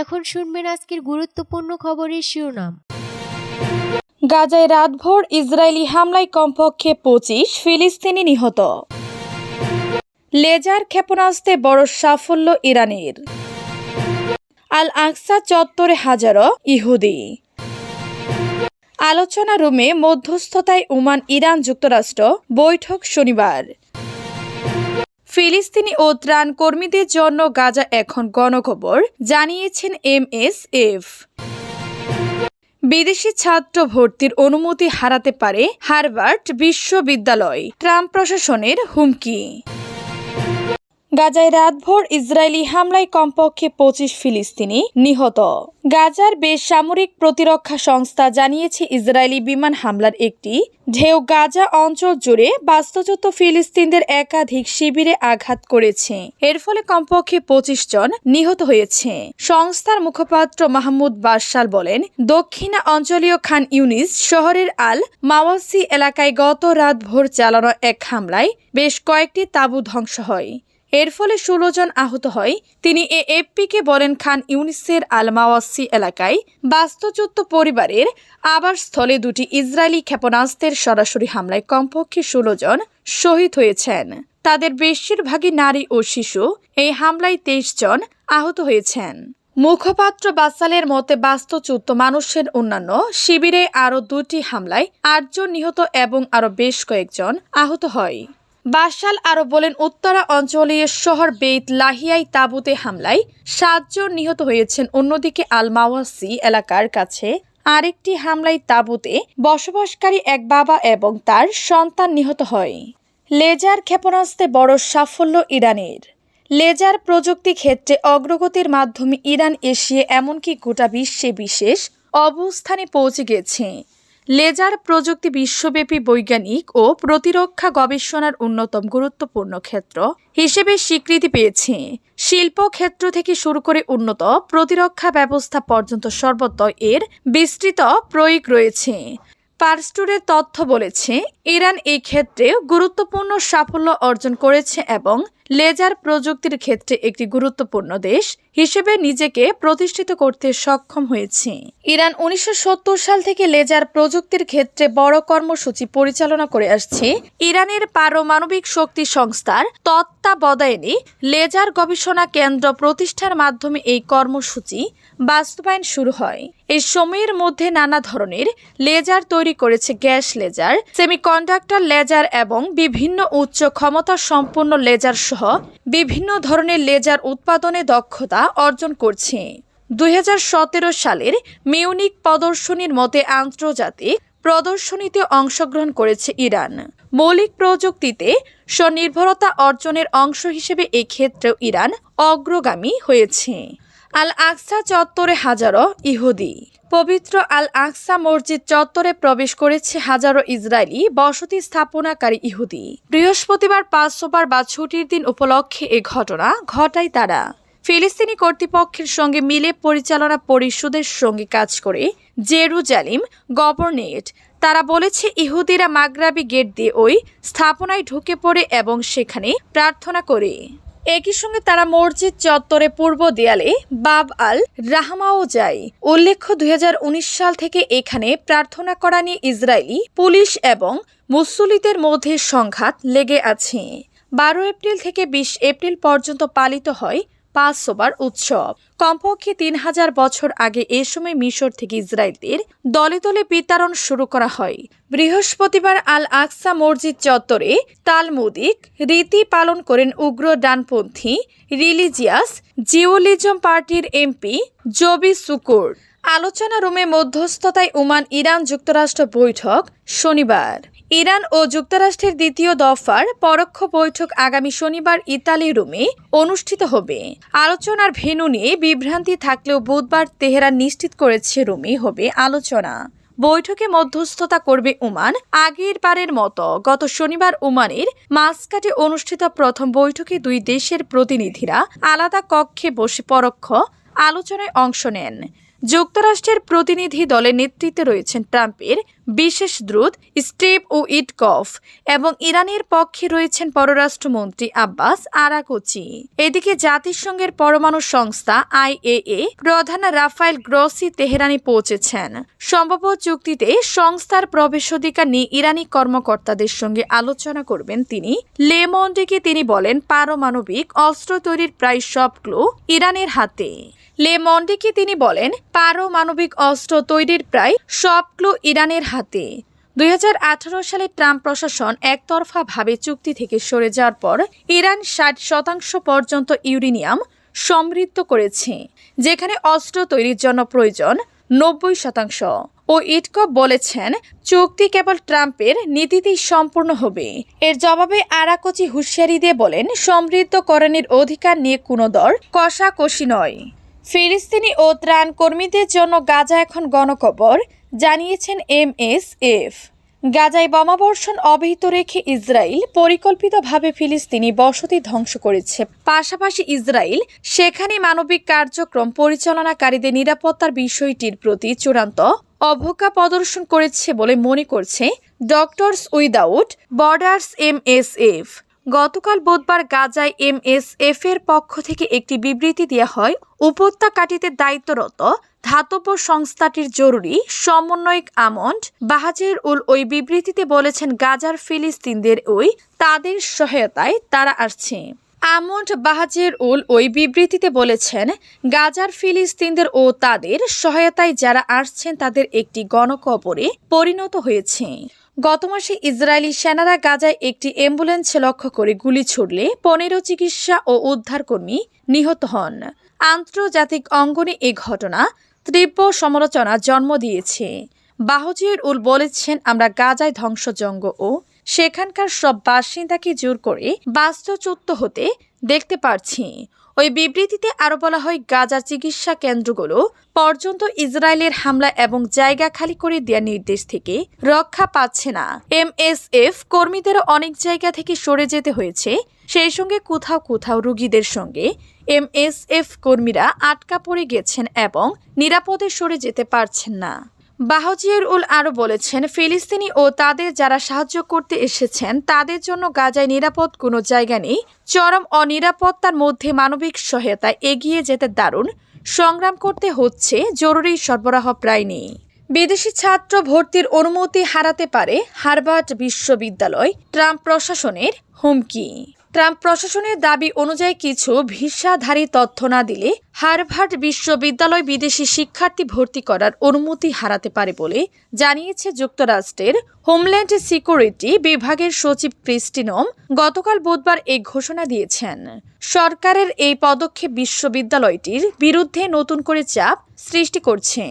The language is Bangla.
এখন শুনবেন আজকের গুরুত্বপূর্ণ খবরের শিরোনাম। গাজায় রাতভর ইসরায়েলি হামলায় কমপক্ষে পঁচিশ ফিলিস্তিনি নিহত। লেজার ক্ষেপণাস্ত্রে বড় সাফল্য ইরানের। আল আকসা চত্বরে হাজারো ইহুদি। আলোচনা রুমে মধ্যস্থতায় ওমান ইরান যুক্তরাষ্ট্র বৈঠক শনিবার। ফিলিস্তিনি ও ত্রাণ কর্মীদের জন্য গাজা এখন গণখবর, জানিয়েছেন এম এস এফ। বিদেশি ছাত্র ভর্তির অনুমতি হারাতে পারে হার্ভার্ড বিশ্ববিদ্যালয়। ট্রাম্প প্রশাসনের হুমকি। গাজায় রাতভর ইসরায়েলি হামলায় কমপক্ষে পঁচিশ ফিলিস্তিনি নিহত। গাজার বেসামরিক প্রতিরক্ষা সংস্থা জানিয়েছে, ইসরায়েলি বিমান হামলার একটি ঢেউ গাজা অঞ্চল জুড়ে বাস্তুচ্যুত ফিলিস্তিনদের একাধিক শিবিরে আঘাত করেছে। এর ফলে কমপক্ষে পঁচিশ জন নিহত হয়েছে। সংস্থার মুখপাত্র মাহমুদ বাসাল বলেন দক্ষিণা অঞ্চলীয় খান ইউনিস শহরের আল মাওয়াসি এলাকায় গত রাত ভোর চালানো এক হামলায় বেশ কয়েকটি তাঁবু ধ্বংস হয়। এর ফলে ষোলো জন আহত হয়। তিনি এ এফপিকে বলেন খান ইউনিসের আলমাওয়াসি এলাকায়। বাস্তুচ্যুত পরিবারের আবাসস্থলে দুটি ইসরায়েলি ক্ষেপণাস্ত্রের সরাসরি হামলায় কমপক্ষে ষোলো জন শহীদ হয়েছেন। তাদের বেশিরভাগই নারী ও শিশু। এই হামলায় তেইশ জন আহত হয়েছেন। মুখপাত্র বাসালের মতে, বাস্তুচ্যুত মানুষের অন্যান্য শিবিরে আরও দুটি হামলায় আটজন নিহত এবং আরও বেশ কয়েকজন আহত হয়। বাসাল আরও বলেন, উত্তরা অঞ্চলীয় শহর বেইত লাহিয়াই তাবুতে হামলায় সাতজন নিহত হয়েছেন। অন্যদিকে আলমাওয়াসি এলাকার কাছে আরেকটি হামলায় তাবুতে বসবাসকারী এক বাবা এবং তার সন্তান নিহত হয়। লেজার ক্ষেপণাস্ত্রে বড় সাফল্য ইরানের। লেজার প্রযুক্তি ক্ষেত্রে অগ্রগতির মাধ্যমে ইরান এশিয়া এমনকি গোটা বিশ্বে বিশেষ অবস্থানে পৌঁছে গেছে। লেজার প্রযুক্তি বিশ্বব্যাপী বৈজ্ঞানিক ও প্রতিরক্ষা গবেষণার অন্যতম গুরুত্বপূর্ণ ক্ষেত্র হিসেবে স্বীকৃতি পেয়েছে। শিল্প ক্ষেত্র থেকে শুরু করে উন্নত প্রতিরক্ষা ব্যবস্থা পর্যন্ত সর্বত্র এর বিস্তৃত প্রয়োগ রয়েছে। পারস্টুরের তথ্য বলেছে, ইরান এই ক্ষেত্রে গুরুত্বপূর্ণ সাফল্য অর্জন করেছে এবং লেজার প্রযুক্তির ক্ষেত্রে একটি গুরুত্বপূর্ণ দেশ হিসেবে নিজেকে প্রতিষ্ঠিত করতে সক্ষম হয়েছে। ইরান উনিশশো সত্তর সাল থেকে লেজার প্রযুক্তির ক্ষেত্রে বড় কর্মসূচি পরিচালনা করে আসছে। ইরানের পারমাণবিক শক্তি সংস্থার তত্ত্বাবধানে লেজার গবেষণা কেন্দ্র প্রতিষ্ঠার মাধ্যমে এই কর্মসূচি বাস্তবায়ন শুরু হয়। এই সময়ের মধ্যে নানা ধরনের লেজার তৈরি করেছে গ্যাস লেজার, সেমিকন্ডাক্টর লেজার এবং বিভিন্ন উচ্চ ক্ষমতা সম্পন্ন লেজার সহ বিভিন্ন ধরনের লেজার উৎপাদনে দক্ষতা অর্জন করছে। দুই হাজার সতেরো সালের মিউনিক প্রদর্শনীর মতে আন্তর্জাতিক প্রদর্শনীতে অংশগ্রহণ করেছে ইরান। মৌলিক প্রযুক্তিতে স্বনির্ভরতা অর্জনের অংশ হিসেবে এক্ষেত্রেও ইরান অগ্রগামী হয়েছে। আল আকসা চত্বরে হাজারো ইহুদি। পবিত্র আল আকসা মসজিদ চত্বরে প্রবেশ করেছে হাজারো ইসরায়েলি বসতি স্থাপনাকারী ইহুদি। বৃহস্পতিবার পাঁচশোবার বা ছুটির দিন উপলক্ষে এ ঘটনা ঘটায় তারা। ফিলিস্তিনি কর্তৃপক্ষের সঙ্গে মিলে পরিচালনা পরিষদের সঙ্গে কাজ করে জেরুজালিম গভর্নেট। তারা বলেছে, ইহুদিরা মাগরাবি গেট দিয়ে ওই স্থাপনায় ঢুকে পড়ে এবং সেখানে প্রার্থনা করে। একই সঙ্গে তারা মসজিদ চত্বরে পূর্ব দেয়ালে বাব আল রাহমাও যায়। উল্লেখ্য, দুই হাজার উনিশ সাল থেকে এখানে প্রার্থনা করা নিয়ে ইসরায়েলি পুলিশ এবং মুসল্লিদের মধ্যে সংঘাত লেগে আছে। বারো এপ্রিল থেকে বিশ এপ্রিল পর্যন্ত পালিত হয় সোবার উৎসব। কমপক্ষে তিন হাজার বছর আগে এ সময় মিশর থেকে ইসরায়েলদের দলে দলে বিতরণ শুরু করা হয়। বৃহস্পতিবার আল আকসা মসজিদ চত্বরে তালমুদিক রীতি পালন করেন উগ্র ডানপন্থী রিলিজিয়াস জিওলিজম পার্টির এমপি জবি সুকুর। আলোচনা রুমে মধ্যস্থতায় ওমান ইরান যুক্তরাষ্ট্র বৈঠক শনিবার। ইরান ও যুক্তরাষ্ট্রের দ্বিতীয় দফার পরোক্ষ বৈঠক আগামী শনিবার ইতালি রুমে অনুষ্ঠিত হবে। আলোচনার ভেন্যু নিয়ে বিভ্রান্তি থাকলেও বুধবার তেহরান নিশ্চিত করেছে রুমে হবে আলোচনা। বৈঠকে মধ্যস্থতা করবে ওমান। আগের বারের মতো গত শনিবার ওমানের মাসকাটে অনুষ্ঠিত প্রথম বৈঠকে দুই দেশের প্রতিনিধিরা আলাদা কক্ষে বসে পরোক্ষ আলোচনায় অংশ নেন। যুক্তরাষ্ট্রের প্রতিনিধি দলের নেতৃত্বে রয়েছেন ট্রাম্পের বিশেষ দ্রুত স্টেপ ও ইটকফ এবং ইরানের পক্ষে রয়েছেন পররাষ্ট্রমন্ত্রী আব্বাস আরাকোচি। এদিকে জাতিসংঘের পরমাণু সংস্থা আইএএ প্রধান রাফায়েল গ্রসি তেহরানি পৌঁছেছেন। সম্ভাব্য চুক্তিতে সংস্থার প্রবেশাধিকার নিয়ে ইরানি কর্মকর্তাদের সঙ্গে আলোচনা করবেন তিনি। লেমন্ডেকে তিনি বলেন, পারমাণবিক অস্ত্র তৈরির প্রায় সব ক্লু ইরানের হাতে। লে মন্ডিকে তিনি বলেন, পারমাণবিক অস্ত্র তৈরির প্রায় সব ক্লু ইরানের হাতে। দুই হাজার আঠারো সালে ট্রাম্প প্রশাসন একতরফাভাবে চুক্তি থেকে সরে যাওয়ার পর ইরান ষাট শতাংশ পর্যন্ত ইউরেনিয়াম সমৃদ্ধ করেছে, যেখানে অস্ত্র তৈরির জন্য প্রয়োজন নব্বই শতাংশ। ও ইটকপ বলেছেন, চুক্তি কেবল ট্রাম্পের নীতিতেই সম্পূর্ণ হবে। এর জবাবে আরাকোচি হুঁশিয়ারি দিয়ে বলেন, সমৃদ্ধকরণের অধিকার নিয়ে কোনো দর কষাকষি নয়। ফিলিস্তিনি ও ত্রাণ কর্মীদের জন্য গাজা এখন গণকবর, জানিয়েছেন এম এস এফ। গাজায় বোমাবর্ষণ অব্যাহত রেখে ইসরায়েল পরিকল্পিতভাবে ফিলিস্তিনি বসতি ধ্বংস করেছে। পাশাপাশি ইসরায়েল সেখানে মানবিক কার্যক্রম পরিচালনাকারীদের নিরাপত্তার বিষয়টির প্রতি চূড়ান্ত অবজ্ঞা প্রদর্শন করেছে বলে মনে করছে Doctors Without Borders M S F. গতকাল বুধবার গাজায় এমএসএফ এর পক্ষ থেকে একটি বিবৃতি দেওয়া হয়, উপত্যকাটিতে দায়িত্বরত ধাতব্য সংস্থাটির জরুরি সমন্বয়ক আমন্ড বাহাজের উল ওই বিবৃতিতে বলেছেন, গাজার ফিলিস্তিনদের ওই তাদের সহায়তায় তারা আসছে। আমন্ড বাহাজের উল ওই বিবৃতিতে বলেছেন, গাজার ফিলিস্তিনদের ও তাদের সহায়তায় যারা আসছেন তাদের একটি গণকবরে পরিণত হয়েছে। গত মাসে ইসরায়েলি সেনারা গাজায় একটি অ্যাম্বুলেন্স লক্ষ্য করে গুলি ছুড়লে পনেরো চিকিৎসা ও উদ্ধারকর্মী নিহত হন। আন্তর্জাতিক অঙ্গনে এ ঘটনা তীব্র সমালোচনা জন্ম দিয়েছে। বাহজির উল বলেছেন, আমরা গাজায় ধ্বংসজঙ্গ ও সেখানকার সব বাসিন্দাকে জোর করে বাস্তুচ্যুত হতে দেখতে পারছি। ওই বিবৃতিতে আরও বলা হয় গাজার চিকিৎসা কেন্দ্রগুলো পর্যন্ত ইসরায়েলের হামলা এবং জায়গা খালি করে দেওয়ার নির্দেশ থেকে রক্ষা পাচ্ছে না। এমএসএফ কর্মীদেরও অনেক জায়গা থেকে সরে যেতে হয়েছে। সেই সঙ্গে কোথাও কোথাও রোগীদের সঙ্গে এমএসএফ কর্মীরা আটকা পড়ে গেছেন এবং নিরাপদে সরে যেতে পারছেন না। বাহজিয়ার উল আরও বলেছেন, ফিলিস্তিনি ও তাদের যারা সাহায্য করতে এসেছেন, তাদের জন্য গাজায় নিরাপদ কোনো জায়গা নেই। চরম অনিরাপত্তার মধ্যে মানবিক সহায়তা এগিয়ে যেতে দারুণ। সংগ্রাম করতে হচ্ছে, জরুরি সরবরাহ প্রায় নেই। বিদেশি ছাত্র ভর্তির অনুমতি হারাতে পারে হার্ভার্ড বিশ্ববিদ্যালয়। ট্রাম্প প্রশাসনের হুমকি। ট্রাম্প প্রশাসনের দাবি অনুযায়ী কিছু ভিসাধারী তথ্য না দিলে হার্ভার্ড বিশ্ববিদ্যালয় বিদেশি শিক্ষার্থী ভর্তি করার অনুমতি হারাতে পারে বলে জানিয়েছে যুক্তরাষ্ট্রের হোমল্যান্ড সিকিউরিটি বিভাগের সচিব ক্রিস্টিনম গতকাল বুধবার এই ঘোষণা দিয়েছেন। সরকারের এই পদক্ষেপ বিশ্ববিদ্যালয়টির বিরুদ্ধে নতুন করে চাপ সৃষ্টি করছে।